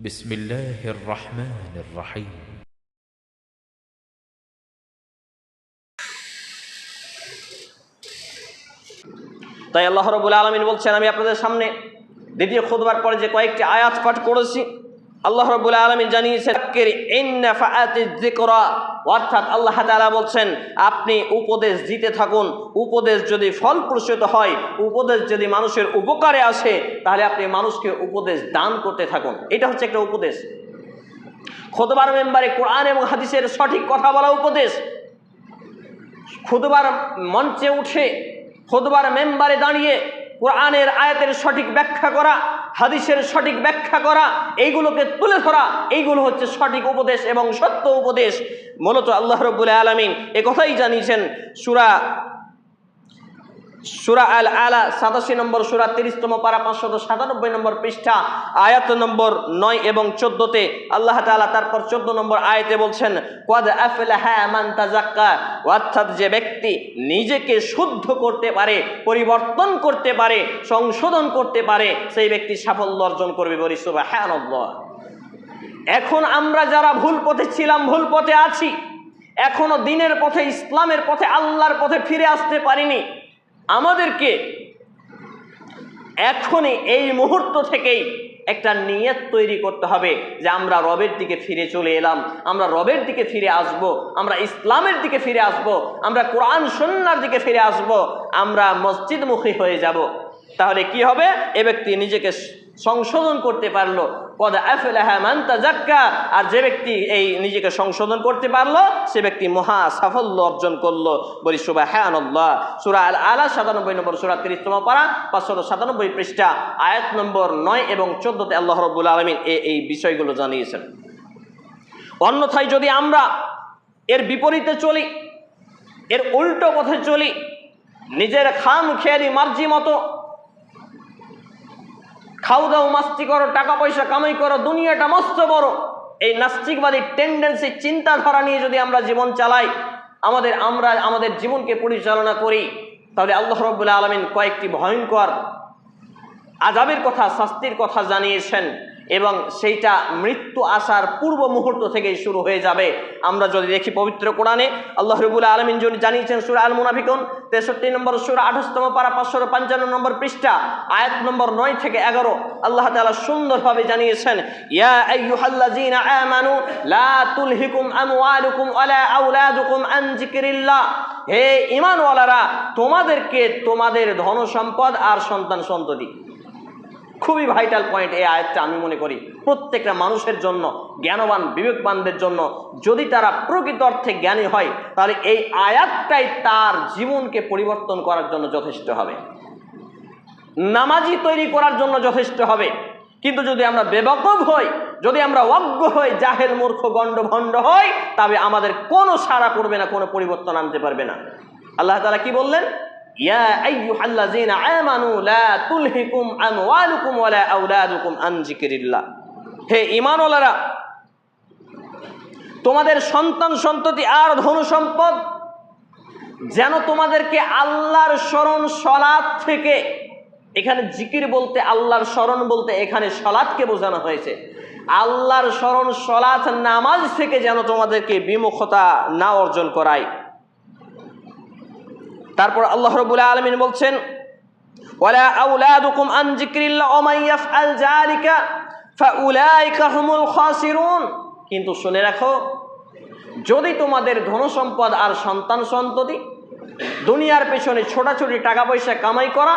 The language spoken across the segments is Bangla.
بسم الله الرحمن الرحيم তাই আল্লাহ রবুল আলমিন বলছেন আমি আপনাদের সামনে দ্বিতীয় খুদবার পরে যে কয়েকটি আয়াত পাঠ করেছি আল্লাহ রবুল আলমিন জানিয়েছেন অর্থাৎ আল্লাহ তালা বলছেন, আপনি উপদেশ দিতে থাকুন। উপদেশ যদি ফলপ্রসূত হয়, উপদেশ যদি মানুষের উপকারে আসে, তাহলে আপনি মানুষকে উপদেশ দান করতে থাকুন। এটা হচ্ছে একটা উপদেশ। খোদবার মেম্বারে কোরআন এবং হাদিসের সঠিক কথা বলা উপদেশ। খুদবার মঞ্চে উঠে খুদবার মেম্বারে দাঁড়িয়ে কোরআনের আয়াতের সঠিক ব্যাখ্যা করা হাদিসের সঠিক ব্যাখ্যা করা, এইগুলোকে তুলে ধরা, এইগুলো হচ্ছে সঠিক উপদেশ এবং সত্য উপদেশ। মূলত আল্লাহ রব্বুল আলমিন এ কথাই জানিয়েছেন, সুরা সুরা আল আলা সাতাশি নম্বর সুরা, তিরিশতম পারা, পাঁচশত সাতানব্বই নম্বর পৃষ্ঠা, আয়াত নম্বর নয় এবং চোদ্দতে আল্লাহ তাআলা তারপর চোদ্দ নম্বর আয়াতে বলছেন কোয়াদ তাজাক্কা অর্থাৎ যে ব্যক্তি নিজেকে শুদ্ধ করতে পারে, পরিবর্তন করতে পারে, সংশোধন করতে পারে, সেই ব্যক্তি সাফল্য অর্জন করবে বলি সুবহানাল্লাহ। এখন আমরা যারা ভুল পথে ছিলাম, ভুল পথে আছি, এখনও দিনের পথে, ইসলামের পথে, আল্লাহর পথে ফিরে আসতে পারিনি আমাদেরকে এখনই এই মুহূর্ত থেকেই একটা নিয়ত তৈরি করতে হবে যে আমরা রবের দিকে ফিরে চলে এলাম, আমরা রবের দিকে ফিরে আসব, আমরা ইসলামের দিকে ফিরে আসব, আমরা কোরআন সন্ন্যার দিকে ফিরে আসব, আমরা মসজিদমুখী হয়ে যাব। তাহলে কি হবে? এ ব্যক্তি নিজেকে সংশোধন করতে পারল। পদ আফলাহা তাজাক্কা আর যে ব্যক্তি এই নিজেকে সংশোধন করতে পারল, সে ব্যক্তি মহা সাফল্য অর্জন করল। বলি সুবাহান্লাহ সুরা আল আলা সাতানব্বই নম্বর সুরা, তিরিশতম পারা, পাঁচশত সাতানব্বই পৃষ্ঠা, আয়াত নম্বর নয় এবং চোদ্দতে আল্লাহ রব্বুল আলমিন এই বিষয়গুলো জানিয়েছেন। অন্যথায় যদি আমরা এর বিপরীতে চলি, এর উল্টো পথে চলি, নিজের খাম খেয়ালি মার্জি মতো খাও দাও, মাস্তি করো, টাকা পয়সা কামাই করো, দুনিয়াটা মস্ত বড়। এই নাস্তিকবাদী টেন্ডেন্সি চিন্তাধারা নিয়ে যদি আমরা জীবন চালাই, আমাদের, আমরা আমাদের জীবনকে পরিচালনা করি, তাহলে আল্লাহ রব্বুল্লাহ আলমিন কয়েকটি ভয়ঙ্কর আজাবের কথা, শাস্তির কথা জানিয়েছেন। এবং সেইটা মৃত্যু আসার পূর্ব মুহূর্ত থেকেই শুরু হয়ে যাবে। আমরা যদি দেখি পবিত্র কোরআনে, আল্লাহ রবুল আলমিন যদি জানিয়েছেন সুরা আল মুনাফিকুন তেষট্টি নম্বর সুরা, আঠাশতম পারা, পাঁচশো পঞ্চান্ন নম্বর পৃষ্ঠা, আয়াত নম্বর নয় থেকে এগারো, আল্লাহ তাআলা সুন্দরভাবে জানিয়েছেন, ইয়া আইয়ুহাল্লাযীনা আমানু, লা তুলহিকুম আমওয়ালুকুম ওয়ালা আওলাদুকুম আন যিকরিল্লাহ। হে ঈমানওয়ালারা, তোমাদেরকে তোমাদের ধন সম্পদ আর সন্তান সন্ততি। খুবই ভাইটাল পয়েন্ট এই আয়াতটা আমি মনে করি। প্রত্যেকটা মানুষের জন্য, জ্ঞানবান, বিবেকবানদের জন্য যদি তারা প্রকৃত অর্থে জ্ঞানী হয়, তাহলে এই আয়াতটাই তার জীবনকে পরিবর্তন করার জন্য যথেষ্ট হবে। নামাজি তৈরি করার জন্য যথেষ্ট হবে। কিন্তু যদি আমরা বেবকব হই, যদি আমরা অজ্ঞ হই জাহেল মূর্খ গণ্ড ভণ্ড হই, তবে আমাদের কোনো সাড়া পড়বে না, কোনো পরিবর্তন আনতে পারবে না। আল্লাহ তালা কি বললেন? আন হে তোমাদের সন্তান সন্ততি আর ধনু সম্পদ যেন তোমাদেরকে আল্লাহর স্মরণ সলাৎ থেকে, এখানে জিকির বলতে আল্লাহর স্মরণ বলতে এখানে সলাৎকে বোঝানো হয়েছে। আল্লাহর স্মরণ সলাৎ নামাজ থেকে যেন তোমাদেরকে বিমুখতা না অর্জন করায়। তারপর আল্লাহ রবুল্লা আলমিন বলছেন আন কিন্তু শুনে রাখো, যদি তোমাদের ধনসম্পদ আর সন্তান সন্ততি দুনিয়ার পেছনে ছোটাছুটি টাকা পয়সা কামাই করা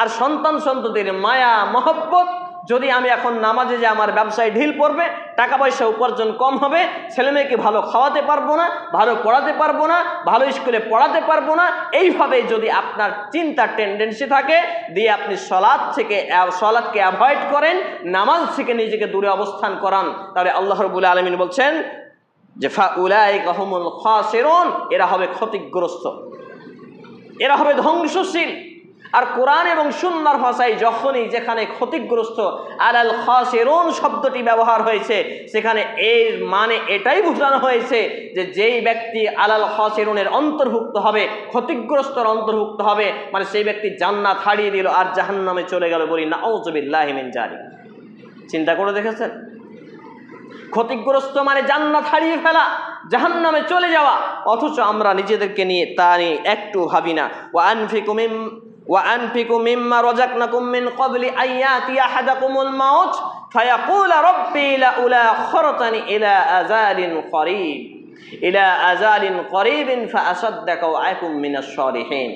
আর সন্তান সন্ততির মায়া, মহব্বত যদি আমি এখন নামাজে যে আমার ব্যবসায় ঢিল পড়বে, টাকা পয়সা উপার্জন কম হবে, ছেলে মেয়েকে ভালো খাওয়াতে পারব না, ভালো পড়াতে পারব না, ভালো স্কুলে পড়াতে পারব না এইভাবে যদি আপনার চিন্তার টেন্ডেন্সি থাকে, দিয়ে আপনি সলাদ থেকে সলাদকে অ্যাভয়েড করেন, নামাজ থেকে নিজেকে দূরে অবস্থান করান, তাহলে আল্লাহ রবুল আলমিন বলছেন যে ফা উলাই কাহমুল খাসেরন এরা হবে ক্ষতিগ্রস্ত। এরা হবে ধ্বংসশীল। আর কোরআন এবং সুন্নার ভাষায় যখনই যেখানে ক্ষতিগ্রস্ত, আলাল খাসেরুন শব্দটি ব্যবহার হয়েছে, সেখানে এর মানে এটাই বোঝানো হয়েছে যে যেই ব্যক্তি আলাল খাসেরুনের অন্তর্ভুক্ত হবে, ক্ষতিগ্রস্তর অন্তর্ভুক্ত হবে মানে সেই ব্যক্তি জান্নাত হারিয়ে দিল আর জাহান্নামে চলে গেল বলি না ঔজবিল্লাহিমিন জারি চিন্তা করে দেখেছেন? ক্ষতিগ্রস্ত মানে জান্নাত হারিয়ে ফেলা, জাহান্নামে চলে যাওয়া, অথচ আমরা নিজেদেরকে নিয়ে তা নিয়ে একটু ভাবি না। ওয়া আনফিকু মিম مما رزقناكم মিম্মা قبل أن يأتي أحدكم الموت فيقول ربي রাব্বি خرطني খরতানি أزال আজালিন إلى أزال قريب فأصدق ফাআসাদ্দাকা من الصالحين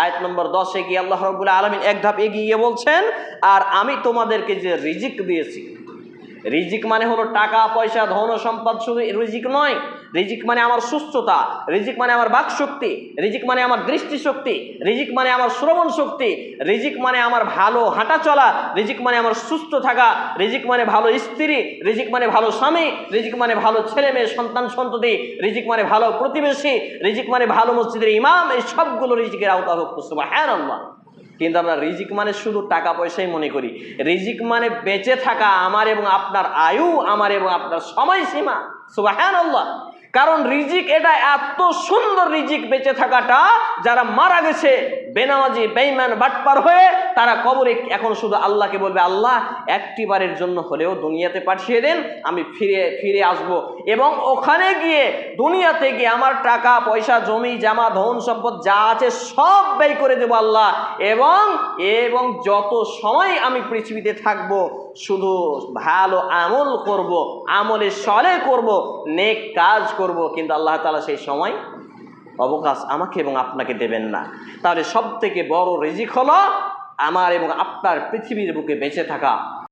আয়াত নম্বর 10 এ গিয়ে আল্লাহ রবুল্লা আলমিন এক ধাপ এগিয়ে বলছেন, আর আমি তোমাদেরকে যে রিজিক দিয়েছি রিজিক মানে হলো টাকা পয়সা ধন সম্পদ শুধু রিজিক নয় রিজিক মানে আমার সুস্থতা রিজিক মানে আমার বাক শক্তি রিজিক মানে আমার দৃষ্টিশক্তি রিজিক মানে আমার শ্রবণ শক্তি রিজিক মানে আমার ভালো হাঁটা চলা রিজিক মানে আমার সুস্থ থাকা রিজিক মানে ভালো স্ত্রী রিজিক মানে ভালো স্বামী রিজিক মানে ভালো ছেলে মেয়ে সন্তান সন্ততি রিজিক মানে ভালো প্রতিবেশী রিজিক মানে ভালো মসজিদের ইমাম এই সবগুলো রিজিকের আওতাভুক্ত হ্যাঁ আল্লাহ কিন্তু আমরা রিজিক মানে শুধু টাকা পয়সাই মনে করি। রিজিক মানে বেঁচে থাকা আমার এবং আপনার আয়ু, আমার এবং আপনার সময়সীমা। সীমা আল্লাহ কারণ রিজিক এটা, এত সুন্দর রিজিক বেঁচে থাকাটা, যারা মারা গেছে, বেনামাজি বেইমান বাটপার হয়ে, তারা কবরে এখন শুধু আল্লাহকে বলবে, আল্লাহ একটি বারের জন্য হলেও দুনিয়াতে পাঠিয়ে দেন, আমি ফিরে ফিরে আসব। এবং ওখানে গিয়ে, দুনিয়াতে গিয়ে আমার টাকা, পয়সা, জমি, জামা, ধন সম্পদ যা আছে সব ব্যয় করে দেবো আল্লাহ। এবং এবং যত সময় আমি পৃথিবীতে থাকব শুধু ভালো আমল করব, আমলে সলে করব, নেক কাজ করব, কিন্তু আল্লাহ তালা সেই সময় অবকাশ আমাকে এবং আপনাকে দেবেন না। তাহলে সব থেকে বড় রিজিক হলো আমার এবং আপনার পৃথিবীর বুকে বেঁচে থাকা।